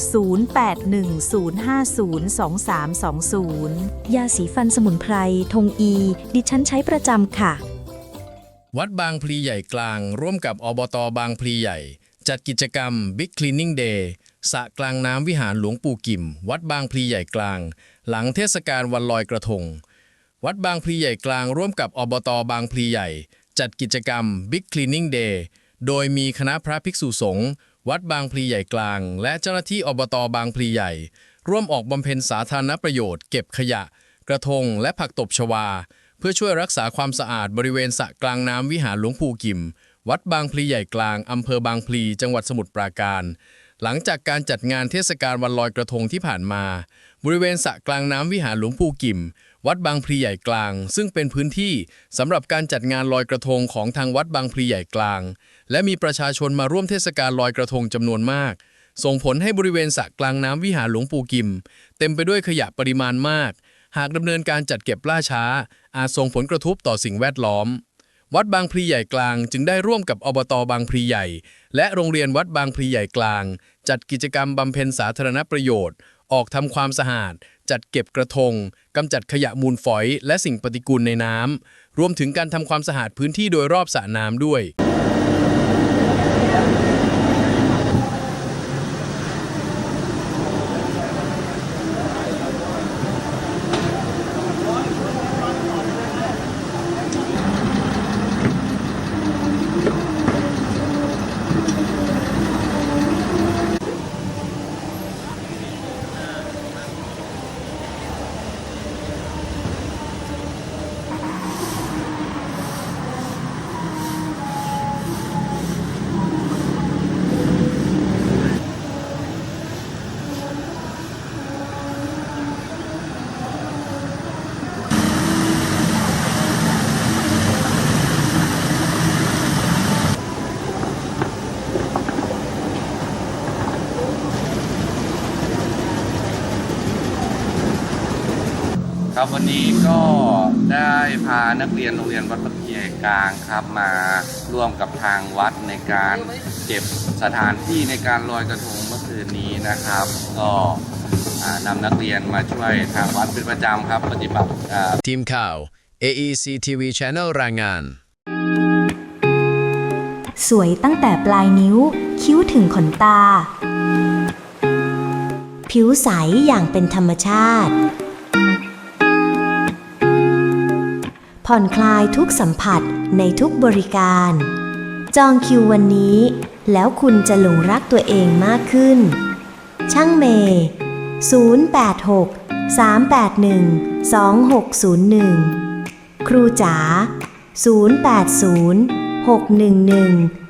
0810502320 ยาสีฟันสมุนไพร ทงอี ดิฉันใช้ประจำค่ะ วัดบางพลีใหญ่กลาง ร่วมกับอบตบางพลีใหญ่ จัดกิจกรรม Big Cleaning Day สระกลางน้ำวิหารหลวงปู่กิม วัดบางพลีใหญ่กลาง หลังเทศกาลวันลอยกระทง วัดบางพลีใหญ่กลาง ร่วมกับอบตบางพลีใหญ่ จัดกิจกรรม Big Cleaning Day โดยมีคณะพระภิกษุสงฆ์ วัดบางพลีใหญ่กลาง และเจ้าหน้าที่อบตบางพลีใหญ่ ร่วมออกบำเพ็ญสาธารณประโยชน์ เก็บขยะ กระทง และผักตบชวา เพื่อช่วยรักษาความสะอาดบริเวณสระกลางน้ำวิหารหลวงปู่กิม วัดบางพลีใหญ่กลางอำเภอบางพลีจังหวัดสมุทรปราการ หลังจากการจัดงานเทศกาลวันลอยกระทงที่ผ่านมา บริเวณสระกลางน้ำวิหารหลวงปู่กิม วัดบางพลีใหญ่กลาง ซึ่งเป็นพื้นที่สำหรับการจัดงานลอยกระทงของทางวัดบางพลีใหญ่กลาง และมีประชาชนมาร่วมเทศกาลลอยกระทงจำนวนมาก ส่งผลให้บริเวณสระกลางน้ำวิหารหลวงปู่กิม เต็มไปด้วยขยะปริมาณมาก หากดำเนินการจัดเก็บล่าช้า อาจส่งผลกระทบต่อสิ่งแวดล้อม วัดบางพลีใหญ่กลาง จึงได้ร่วมกับอบตบางพลีใหญ่ และโรงเรียนวัดบางพลีใหญ่กลาง จัดกิจกรรมบำเพ็ญสาธารณประโยชน์ออกทำความสะอาด จัดเก็บกระทงกำจัดขยะมูลฝอยและสิ่งปฏิกูลในน้ำรวมถึงการทำความสะอาดพื้นที่โดยรอบสระน้ำด้วย ครับวันนี้ก็ได้พานักเรียนโรงเรียนวัดพระเกียรติกลางครับมาร่วมกับทางวัดในการเก็บสถานที่ในการลอยกระทงเมื่อคืนนี้นะครับ ก็อ่านำนักเรียนมาช่วยทางวัดเป็นประจำครับปฏิบัติอ่าทีมข่าว AEC TV Channel รายงาน สวยตั้งแต่ปลายนิ้ว คิ้วถึงขนตา ผิวใสอย่างเป็นธรรมชาติ ผ่อนคลายทุกสัมผัสในทุกบริการ จองคิววันนี้ แล้วคุณจะหลงรักตัวเองมากขึ้น ช่างเมย์086 381 2601 ครูจ๋า080 611